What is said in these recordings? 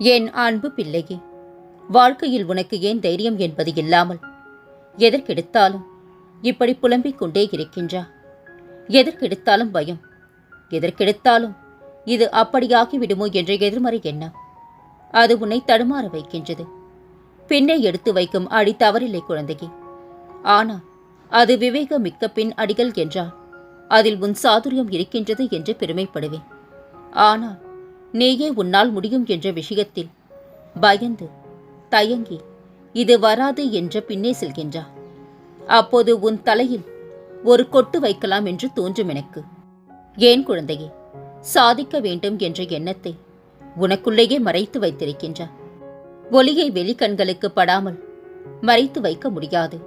என் அன்பு பிள்ளையே வாழ்க்கையில் உனக்கு ஏன் தைரியம் என்பது இல்லாமல் எதற்கெடுத்தாலும் இப்படி புலம்பிக் கொண்டே இருக்கின்றா? எதற்கெடுத்தாலும் பயம். எதற்கெடுத்தாலும் இது அப்படியாகி விடுமோ என்ற எதிர்மறை எண்ணம். அது உன்னை தடுமாற வைக்கின்றது. பின்னே எடுத்து வைக்கும் அடி தவறில்லை குழந்தையே. ஆனால் அது விவேக மிக்க பின் அடிகள் என்றால் அதில் உன் சாதுரியம் இருக்கின்றது என்று பெருமைப்படுவேன். ஆனால் நீயே உன்னால் முடியும் என்ற விஷயத்தில். பயந்து தயங்கி இது வராது என்ற பின்னே செல்கின்றா. அப்போது உன் தலையில் ஒரு கொட்டு வைக்கலாம் என்று தோன்றும் எனக்கு. ஏன் குழந்தையே சாதிக்க வேண்டும் என்ற எண்ணத்தை உனக்குள்ளேயே மறைத்து வைத்திருக்கின்றா. ஒளியை வெளிக்கண்களுக்கு படாமல் மறைத்து வைக்க முடியாது.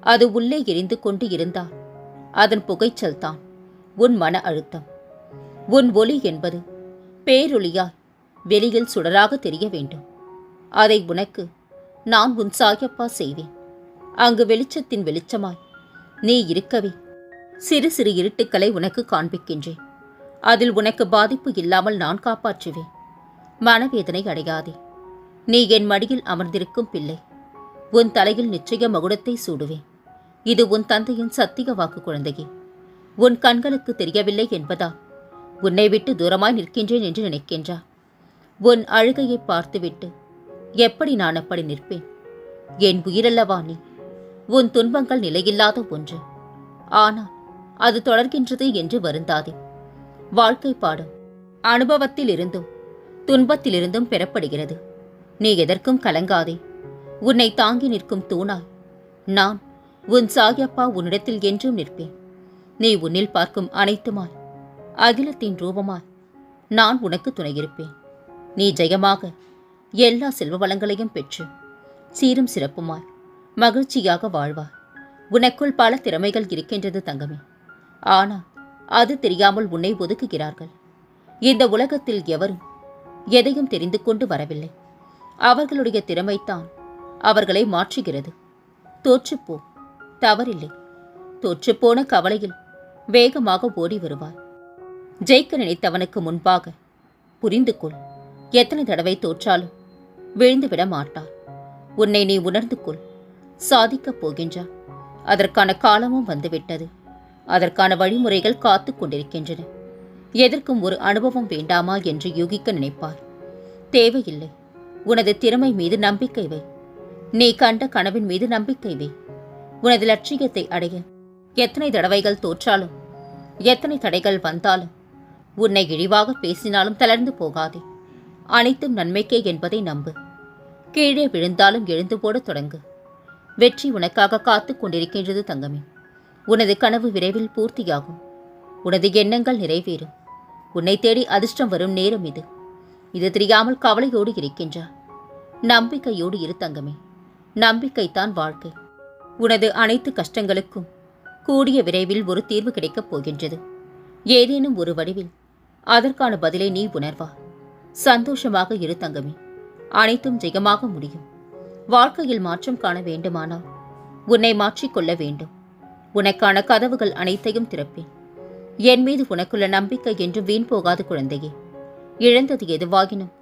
அது உள்ளே எரிந்து கொண்டு இருந்தால் அதன் புகைச்சல் தான் உன் மன அழுத்தம். உன் ஒளி என்பது பேரொளியாய் வெளியில் சுடராக தெரிய வேண்டும். அதை உனக்கு நான் உன் சாயப்பா செய்வேன். அங்கு வெளிச்சத்தின் வெளிச்சமாய் நீ இருக்கவே. சிறு சிறு இருட்டுக்களை உனக்கு காண்பிக்கின்றேன். அதில் உனக்கு பாதிப்பு இல்லாமல் நான் காப்பாற்றுவேன். மனவேதனை அடையாதே. நீ என் மடியில் அமர்ந்திருக்கும் பிள்ளை. உன் தலையில் நிச்சய மகுடத்தை சூடுவேன். இது உன் தந்தையின் சத்திய வாக்கு குழந்தையே. உன் கண்களுக்கு தெரியவில்லை என்பதா உன்னை விட்டு தூரமாய் நிற்கின்றேன் என்று நினைக்கின்றா உன் அழுகையை பார்த்துவிட்டு எப்படி நான் அப்படி நிற்பேன்? என் உயிரல்லவா நீ? உன் துன்பங்கள் நிலையில்லாத ஒன்று. ஆனால் அது தொடர்கின்றது என்று வருந்தாதே. வாழ்க்கை பாடம் அனுபவத்தில் இருந்தும் துன்பத்திலிருந்தும் பெறப்படுகிறது. நீ எதற்கும் கலங்காதே. உன்னை தாங்கி நிற்கும் தூணாய். நான் உன் சாகியப்பா உன்னிடத்தில் என்றும் நிற்பேன். நீ உன்னில் பார்க்கும் அனைத்துமாய். அகிலத்தின் ரூபமாய் நான் உனக்கு துணையிருப்பேன். நீ ஜெயமாக எல்லா செல்வ வளங்களையும் பெற்று சீரும் சிறப்புமாய் மகிழ்ச்சியாக வாழ்வாய். உனக்குள் பல திறமைகள் இருக்கின்றது தங்கமே. ஆனால் அது தெரியாமல் உன்னை ஒதுக்குகிறார்கள். இந்த உலகத்தில் எவரும் எதையும் தெரிந்து கொண்டு வரவில்லை. அவர்களுடைய திறமைத்தான் அவர்களை மாற்றுகிறது. தோற்றுப்போ. தவறில்லை. தோற்றுப்போன கவலையில் வேகமாக ஓடி வருவார் ஜெயிக்க நினைத்தவனுக்கு முன்பாக புரிந்து கொள். எத்தனை தடவை தோற்றாலும் விழுந்துவிட மாட்டார். உன்னை நீ உணர்ந்து கொள். சாதிக்கப் போகின்றா. அதற்கான காலமும் வந்துவிட்டது. அதற்கான வழிமுறைகள் காத்து கொண்டிருக்கின்றன. எதற்கும் ஒரு அனுபவம் வேண்டாமா என்று யூகிக்க நினைப்பார். தேவையில்லை. உனது திறமை மீது நம்பிக்கை வை. நீ கண்ட கனவின் மீது நம்பிக்கை வை. உனது லட்சியத்தை அடைய எத்தனை தடவைகள் தோற்றாலும் எத்தனை தடைகள் வந்தாலும் உன்னை இழிவாக பேசினாலும் தளர்ந்து போகாதே. அனைத்தும் நன்மைக்கே என்பதை நம்பு. கீழே விழுந்தாலும் எழுந்து போட தொடங்கு. வெற்றி உனக்காக காத்துக் கொண்டிருக்கின்றது தங்கமே. உனது கனவு விரைவில் பூர்த்தியாகும். உனது எண்ணங்கள் நிறைவேறும். உன்னை தேடி அதிர்ஷ்டம் வரும் நேரம் இது. இது தெரியாமல் கவலையோடு இருக்கின்றார் நம்பிக்கையோடு இரு தங்கமே. நம்பிக்கைத்தான் வாழ்க்கை. உனது அனைத்து கஷ்டங்களுக்கும் கூடிய விரைவில் ஒரு தீர்வு கிடைக்கப் போகின்றது. ஏதேனும் ஒரு வடிவில் அதற்கான பதிலை நீ உணர்வா? சந்தோஷமாக இரு தங்கமே. அனைத்தும் ஜெயமாக முடியும். வாழ்க்கையில் மாற்றம் காண வேண்டுமானால் உன்னை மாற்றிக்கொள்ள வேண்டும். உனக்கான கதவுகள் அனைத்தையும் திறப்பேன். என் மீது உனக்குள்ள நம்பிக்கை என்று வீண் போகாது குழந்தையே. இழந்தது எதுவாகினும்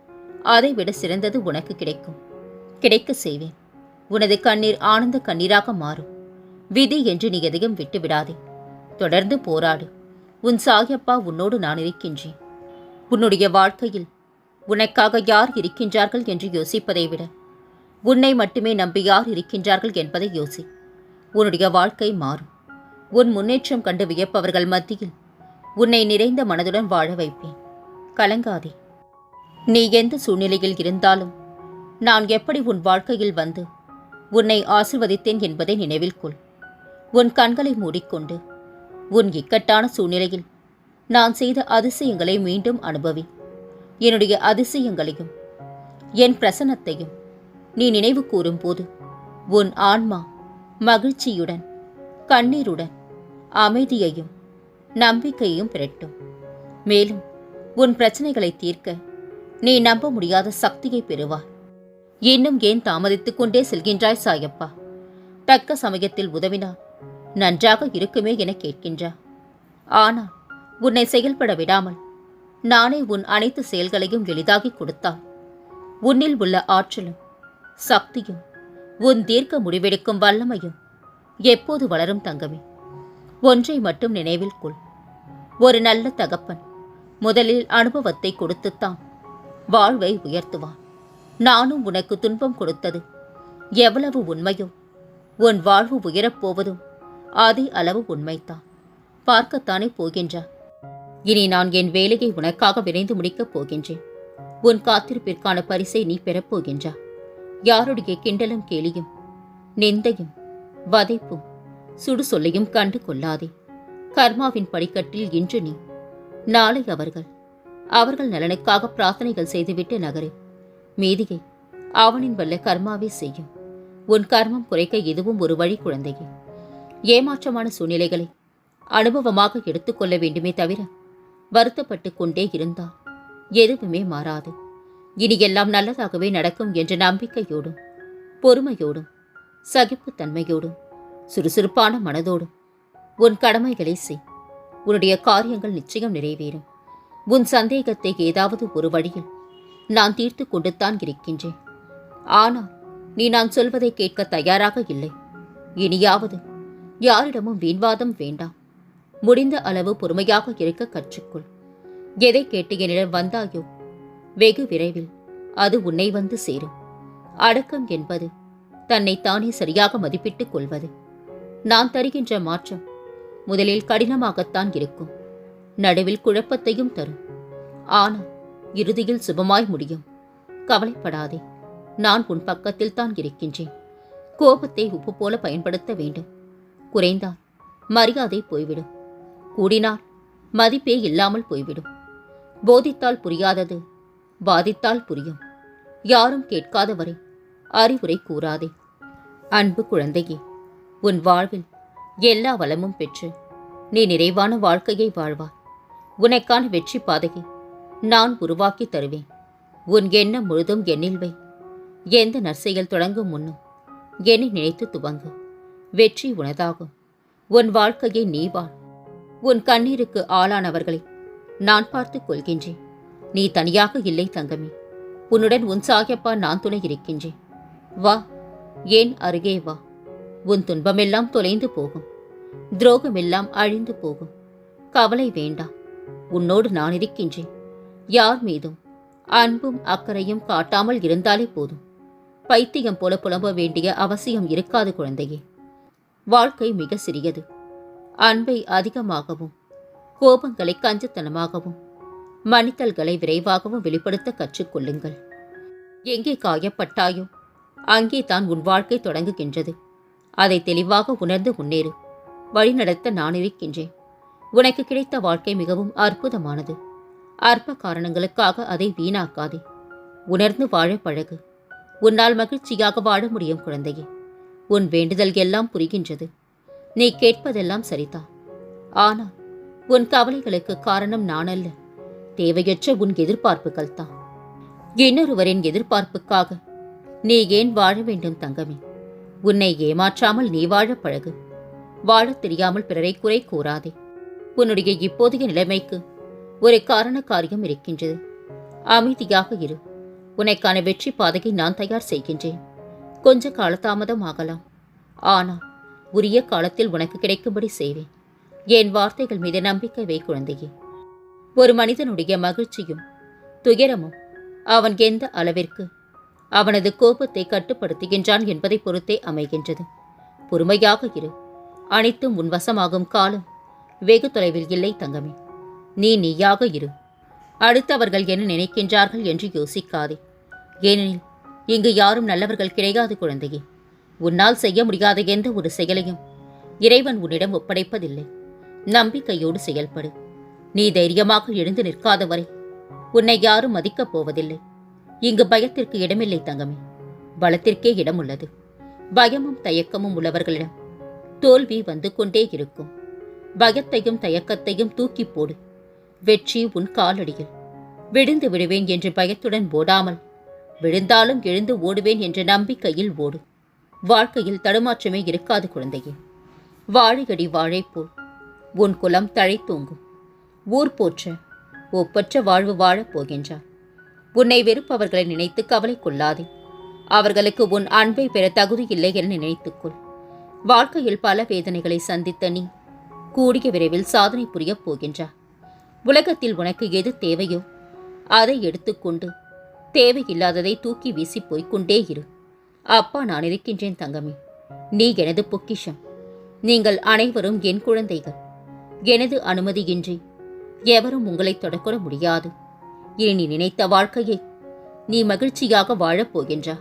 அதைவிட சிறந்தது உனக்கு கிடைக்கும். கிடைக்க செய்வேன். உனது கண்ணீர் ஆனந்த கண்ணீராக மாறும். விதி என்று நீ எதையும் விட்டு விடாதே தொடர்ந்து போராடு. உன் சாயப்பா உன்னோடு நான் இருக்கின்றேன். உன்னுடைய வாழ்க்கையில் உனக்காக யார் இருக்கின்றார்கள் என்று யோசிப்பதை விட உன்னை மட்டுமே நம்பி யார் இருக்கின்றார்கள் என்பதை யோசி. உன்னுடைய வாழ்க்கை மாறும். உன் முன்னேற்றம் கண்டு வியப்பவர்கள் மத்தியில் உன்னை நிறைந்த மனதுடன் வாழ வைப்பேன். கலங்காதே. நீ எந்த சூழ்நிலையில் இருந்தாலும் நான் எப்படி உன் வாழ்க்கையில் வந்து உன்னை ஆசிர்வதித்தேன் என்பதை நினைவில் கொள். உன் கண்களை மூடிக்கொண்டு உன் இக்கட்டான சூழ்நிலையில் நான் செய்த அதிசயங்களை மீண்டும் அனுபவி. என்னுடைய அதிசயங்களையும் என் பிரசன்னத்தையும் நீ நினைவு கூறும்போது உன் ஆன்மா மகிழ்ச்சியுடன் கண்ணீருடன் அமைதியையும் நம்பிக்கையையும் பெறட்டும். மேலும் உன் பிரச்சனைகளை தீர்க்க நீ நம்ப முடியாத சக்தியை பெறுவாய். இன்னும் ஏன் தாமதித்துக் கொண்டே செல்கின்றாய் சாயப்பா? தக்க சமயத்தில் உதவினார் நன்றாக இருக்குமே என கேட்கின்றா ஆனால் உன்னை செயல்பட விடாமல் நானே உன் அனைத்து செயல்களையும் எளிதாகி கொடுத்தால் உன்னில் உள்ள ஆற்றலும் சக்தியும் உன் தீர்க்க முடிவெடுக்கும் வல்லமையும் எப்போது வளரும் தங்கமே? ஒன்றை மட்டும் நினைவில் கொள். ஒரு நல்ல தகப்பன் முதலில் அனுபவத்தை கொடுத்துத்தான் வாழ்வை உயர்த்துவான். நானும் உனக்கு துன்பம் கொடுத்தது எவ்வளவு உண்மையோ உன் வாழ்வு உயரப் போவதும் அதே அளவு உண்மைத்தான் பார்க்கத்தானே போகின்றார் இனி நான் என் வேலையை உனக்காக விரைந்து முடிக்கப் போகின்றேன். உன் காத்திருப்பிற்கான பரிசை நீ பெறப் போகின்றா. யாருடைய கிண்டலும் கேலியும் நிந்தையும் வதைப்பும் சுடு சொல்லையும் கண்டு கொள்ளாதே. கர்மாவின் படிக்கட்டில் இன்று நீ நாளை அவர்கள். அவர்கள் நலனுக்காக பிரார்த்தனைகள் செய்துவிட்டு நகரு. மீதியை அவனின் வல்ல கர்மாவே செய்யும். உன் கர்மம் குறைக்க இதுவும் ஒரு வழி குழந்தையே. ஏமாற்றமான சூழ்நிலைகளை அனுபவமாக எடுத்துக்கொள்ள வேண்டுமே தவிர வருத்தப்பட்டு கொண்டே இருந்தால் எதுவுமே மாறாது. இனி எல்லாம் நல்லதாகவே நடக்கும் என்ற நம்பிக்கையோடும் பொறுமையோடும் சகிப்புத்தன்மையோடும் சுறுசுறுப்பான மனதோடும் உன் கடமைகளை செய். உன்னுடைய காரியங்கள் நிச்சயம் நிறைவேறும். உன் சந்தேகத்தை ஏதாவது ஒரு வழியில் நான் தீர்த்து கொண்டுத்தான் இருக்கின்றேன். ஆனால் நீ நான் சொல்வதை கேட்க தயாராக இல்லை. இனியாவது யாரிடமும் வீண்வாதம் வேண்டாம் முடிந்த அளவு பொறுமையாக இருக்க கற்றுக்கொள். எதை கேட்டு என்னிடம் வந்தாயோ? வெகு விரைவில் அது உன்னை வந்து சேரும். அடக்கம் என்பது தன்னை தானே சரியாக மதிப்பிட்டுக் கொள்வது. நான் தருகின்ற மாற்றம் முதலில் கடினமாகத்தான் இருக்கும். நடுவில் குழப்பத்தையும் தரும். ஆனால் இறுதியில் சுபமாய் முடியும். கவலைப்படாதே. நான் உன் பக்கத்தில் தான் இருக்கின்றேன். கோபத்தை உப்பு போல பயன்படுத்த வேண்டும். குறைந்தால் மரியாதை போய்விடும். கூடினால் மதிப்பே இல்லாமல் போய்விடும். போதித்தால் புரியாதது. பாதித்தால் புரியும். யாரும் கேட்காதவரை. அறிவுரை கூறாதே. அன்பு குழந்தையே உன் வாழ்வில் எல்லா வளமும் பெற்று நீ நிறைவான வாழ்க்கையை வாழ்வார் உனக்கான வெற்றி பாதையை நான் உருவாக்கி தருவேன். உன் எண்ணம் முழுதும் எண்ணில் வை. எந்த நற்செயல் தொடங்கும் முன்னும் என்னை நினைத்து துவங்கு. வெற்றி உனதாகும். உன் வாழ்க்கையை நீ வாழ் உன் கண்ணீருக்கு ஆளானவர்களை நான் பார்த்துக் கொள்கின்றேன். நீ தனியாக இல்லை தங்கமே. உன்னுடன் உன் சாயப்பா நான் துணை இருக்கின்றேன். வா ஏன் அருகே வா. உன் துன்பமெல்லாம் தொலைந்து போகும். துரோகமெல்லாம் அழிந்து போகும். கவலை வேண்டாம். உன்னோடு நான் இருக்கின்றேன். யார் மீதும் அன்பும் அக்கறையும் காட்டாமல் இருந்தாலே போதும். பைத்தியம் போல புலம்ப வேண்டிய அவசியம் இருக்காது குழந்தையே. வாழ்க்கை மிக சிறியது. அன்பை அதிகமாகவும் கோபங்களை கஞ்சத்தனமாகவும் மன்னித்தல்களை விரைவாகவும் வெளிப்படுத்த கற்றுக்கொள்ளுங்கள் எங்கே காயப்பட்டாயோ அங்கே தான் உன் வாழ்க்கை தொடங்குகின்றது. அதை தெளிவாக உணர்ந்து முன்னேறு. வழிநடத்த நான் இருக்கின்றேன். உனக்கு கிடைத்த வாழ்க்கை மிகவும் அற்புதமானது. அற்ப காரணங்களுக்காக அதை வீணாக்காதே. உணர்ந்து வாழ பழகு. உன்னால் மகிழ்ச்சியாக வாழ முடியும் குழந்தையே. உன் வேண்டுதல் எல்லாம் புரிகின்றது. நீ கேட்பதெல்லாம் சரிதான் ஆனால் உன் கவலைகளுக்கு காரணம் நான் அல்ல தேவையற்ற உன் எதிர்பார்ப்புகள் தான். இன்னொருவரின் எதிர்பார்ப்புக்காக நீ ஏன் வாழ வேண்டும் தங்கமே? உன்னை ஏமாற்றாமல் நீ வாழ பழகு. வாழத் தெரியாமல் பிறரை குறை கூறாதே. உன்னுடைய இப்போதைய நிலைமைக்கு ஒரு காரண காரியம் இருக்கின்றது. அமைதியாக இரு. உனக்கான வெற்றி பாதையை நான் தயார் செய்கின்றேன். கொஞ்ச காலதாமதம் ஆகலாம். ஆனால் உரிய காலத்தில் உனக்கு கிடைக்கும்படி செய்வேன். என் வார்த்தைகள் மீது நம்பிக்கை வை குழந்தையே. ஒரு மனிதனுடைய மகிழ்ச்சியும் துயரமும் அவன் எந்த அளவிற்கு அவனது கோபத்தை கட்டுப்படுத்துகின்றான் என்பதை பொறுத்தே அமைகின்றது. பொறுமையாக இரு. அனைத்தும் உன் வசமாகும் காலம் வெகு தொலைவில் இல்லை தங்கமே. நீ நீயாக இரு. அடுத்தவர்கள் என்ன நினைக்கின்றார்கள் என்று யோசிக்காதே. ஏனெனில் இங்கு யாரும் நல்லவர்கள் கிடையாது குழந்தையே. உன்னால் செய்ய முடியாத எந்த ஒரு செயலையும் இறைவன் உன்னிடம் ஒப்படைப்பதில்லை. நம்பிக்கையோடு செயல்படு. நீ தைரியமாக எழுந்து நிற்காத வரை உன்னை யாரும் மதிக்கப் போவதில்லை. இங்கு பயத்திற்கு இடமில்லை தங்கமே. பலத்திற்கே இடம் உள்ளது பயமும் தயக்கமும் உள்ளவர்களிடம் தோல்வி வந்து கொண்டே இருக்கும். பயத்தையும் தயக்கத்தையும் தூக்கி போடு. வெற்றி உன் காலடியில். விழுந்து விடுவேன் என்று பயத்துடன் போடாமல் விழுந்தாலும் எழுந்து ஓடுவேன் என்ற நம்பிக்கையில் ஓடு. வாழ்க்கையில் தடுமாற்றமே இருக்காது குழந்தையே. வாழையடி வாழைப்போல் போல் உன் குலம் தழைத்தோங்கும் ஊர் போற்ற. ஒப்பற்ற வாழ்வு வாழப் போகின்றார் உன்னை வெறுப்பவர்களை நினைத்து கவலை கொள்ளாதே. அவர்களுக்கு உன் அன்பை பெற தகுதி இல்லை என நினைத்துக்கொள் வாழ்க்கையில் பல வேதனைகளை சந்தித்த நீ கூடிய விரைவில் சாதனை புரியப் போகின்றார் உலகத்தில் உனக்கு எது தேவையோ அதை எடுத்துக்கொண்டு தேவையில்லாததை தூக்கி வீசி போய்க் கொண்டே இரு. அப்பா நான் இருக்கின்றேன் தங்கமே. நீ எனது பொக்கிஷம். நீங்கள் அனைவரும் என் குழந்தைகள். எனது அனுமதியின்றி எவரும் உங்களை தொடக்கூட முடியாது. இனி நீ நினைத்த வாழ்க்கையை நீ மகிழ்ச்சியாக வாழப் போகின்றா.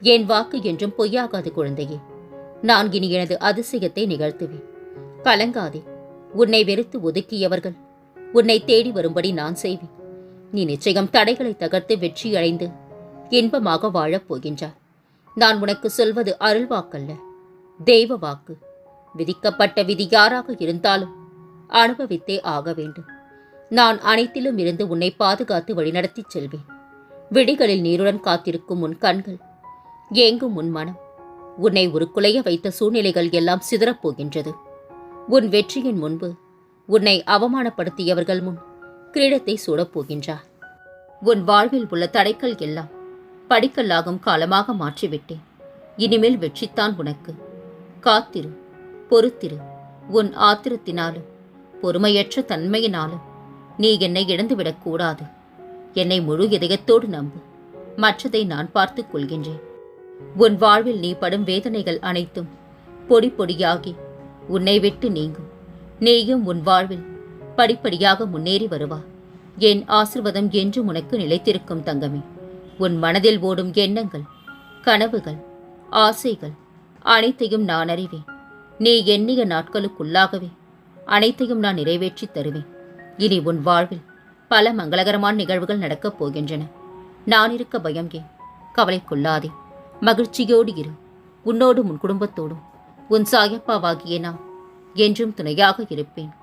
என் வாக்கு என்றும் பொய்யாகாது குழந்தையே. நான் இனி எனது அதிசயத்தை நிகழ்த்துவேன். கலங்காதே. உன்னை வெறுத்து ஒதுக்கியவர்கள் உன்னை தேடி வரும்படி நான் செய்வேன். நீ நிச்சயம் தடைகளை தகர்த்து வெற்றியடைந்து இன்பமாக வாழப் போகின்றாய். நான் உனக்கு சொல்வது அருள்வாக்கல்ல தெய்வ வாக்கு. விதிக்கப்பட்ட விதி யாராக இருந்தாலும் அனுபவித்தே ஆக வேண்டும். நான் அனைத்திலும் இருந்து உன்னை பாதுகாத்து வழிநடத்திச் செல்வேன். விடிகளில் நீருடன் காத்திருக்கும் உன் கண்கள் ஏங்கும் உன் மனம் உன்னை ஒரு குலைய வைத்த சூழ்நிலைகள் எல்லாம் சிதறப்போகின்றது உன் வெற்றியின் முன்பு உன்னை அவமானப்படுத்தியவர்கள் முன் கிரீடத்தை சூடப் போகின்றார். உன் வாழ்வில் உள்ள தடைகள் எல்லாம் படிக்கல்லாகும் காலமாக மாற்றிவிட்டேன். இனிமேல் வெற்றித்தான் உனக்கு. காத்திரு பொறுத்திரு. உன் ஆத்திரத்தினாலும் பொறுமையற்ற தன்மையினாலும் நீ என்னை இழந்துவிடக் கூடாது. என்னை முழு இதயத்தோடு நம்பு. மற்றதை நான் பார்த்துக் கொள்கின்றேன். உன் வாழ்வில் நீ படும் வேதனைகள் அனைத்தும் பொடி பொடியாகி உன்னை விட்டு நீங்கும். நீயும் உன் வாழ்வில் படிப்படியாக முன்னேறி வருவா. என் ஆசிர்வாதம் என்றும் உனக்கு நிலைத்திருக்கும் தங்கமே. உன் மனதில் ஓடும் எண்ணங்கள் கனவுகள் ஆசைகள் அனைத்தையும் நான் அறிவேன். நீ எண்ணிய நாட்களுக்குள்ளாகவே அனைத்தையும் நான் நிறைவேற்றித் தருவேன். இனி உன் வாழ்வில் பல மங்களகரமான நிகழ்வுகள் நடக்கப் போகின்றன. நான் இருக்க பயம் ஏன்? கவலை கொள்ளாதே மகிழ்ச்சியோடு இரு. உன்னோடும் உன் குடும்பத்தோடும் உன் சாயப்பாவாகிய நான் என்றும் துணையாக இருப்பேன்.